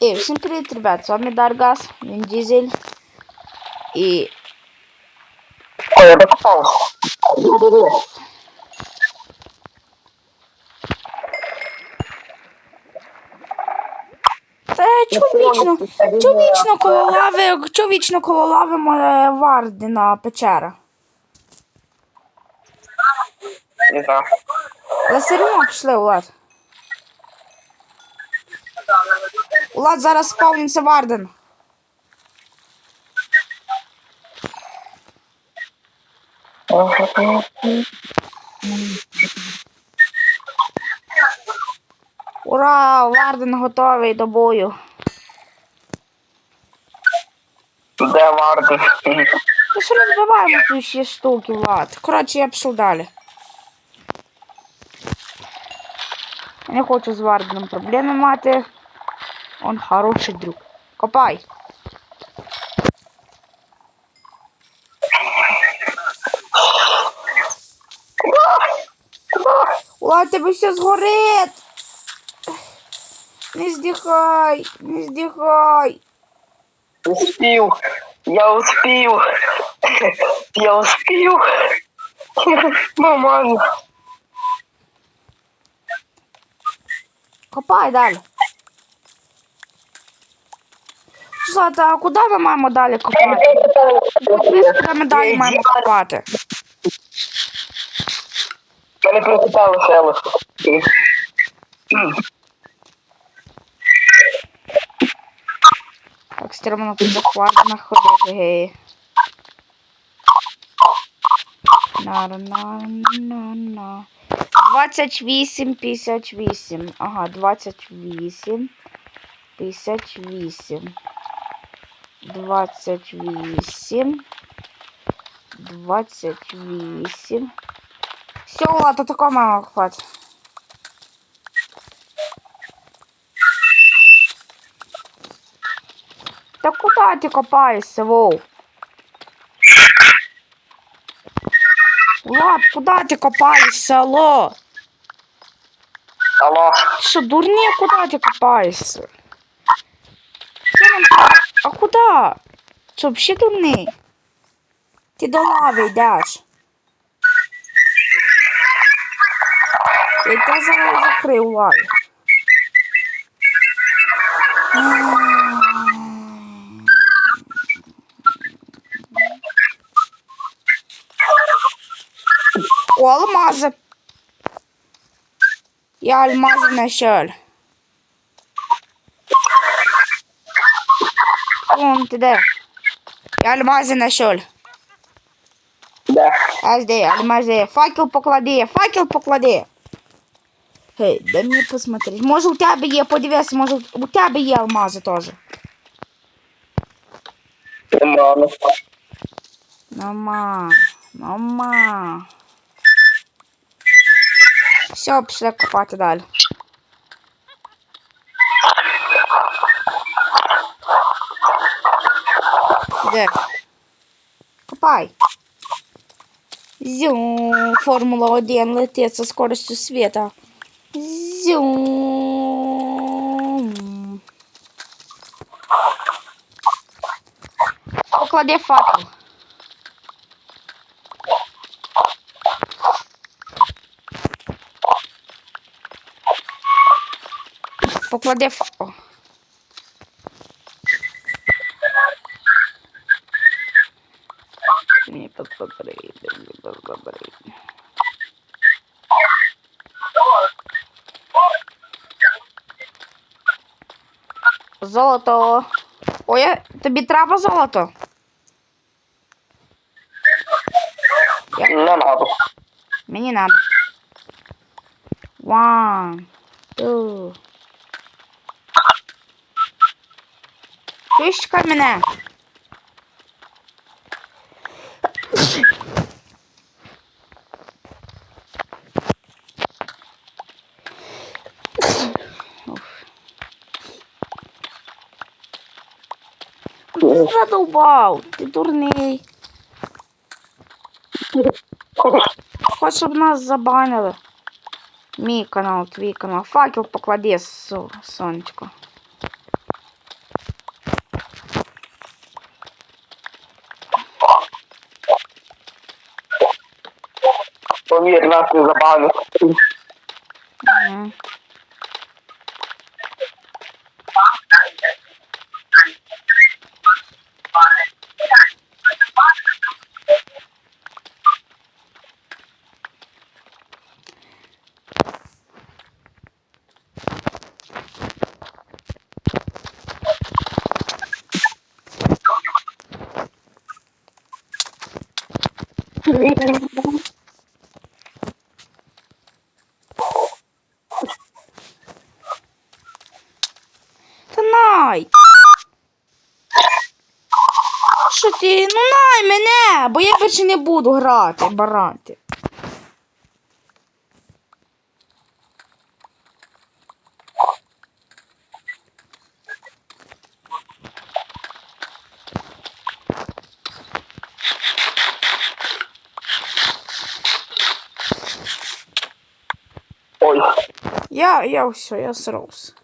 І всім привіт, ребят, з вами Даргас, він Дізель. І Ой, я докопал. Та чоловічно, чоловічно коло лави, чоловічно коло лави море Вардена печера. Не знаю. Але все одно пішли, Влад. Влад, зараз спавниться Варден. Ура! Варден готовий до бою. Де варди? Та що розбиваємо ці всі штуки, Влад. Коротше, я пішов далі. Я не хочу з Варденом проблеми мати. Он хороший друг. Копай. Влад, тебе все згорить. Не здихай, не здихай. Успів. Я успів. Я успів. Нормально. Копай далі. Злата, а куди ми маємо далі копати? Куди ми далі маємо копати. Мене прокопали село. Так, стрімно тут захватно ходити, гей. на на на на 28, 58. Ага, 28, 58. 28. 28. Все, ладно, такого мало хватит. Да куда ты копаешься, Вов? Влад, куда ты копаешься, алло? Алло. Ты что, дурне, куда ты копаешься? Что нам? А куда? Что, вообще дурний? Ти до лави йдеш. Я тебе зараз закрив лаві. О, алмази. Я алмази знайшов. Вон ти де? Я алмази знайшов. Де? Аж де, алмази. Факел поклади, факел поклади. Гей, дай мені посмотреть. Може у тебе є, подивись, може у тебе є алмази теж. Нормально. Нема, нема. Все, пішли копати далі. Де? Копай. Зюм, Формула 1 летить со скоростю света. Зюм. Поклади факел. Поклади факел. Золото. Ой, я- тобі треба золото? Не надо. Мені надо. One, two. Чуєш, чекай мене? не ты ти дурний. Хоч нас забанили. Мій канал, твій канал. Факел поклади, сонечко. Помір нас не забанив. Mm. Та най. Що ти? Ну най мене, бо я більше не буду грати, барати. Ой. Я, я все, я срос.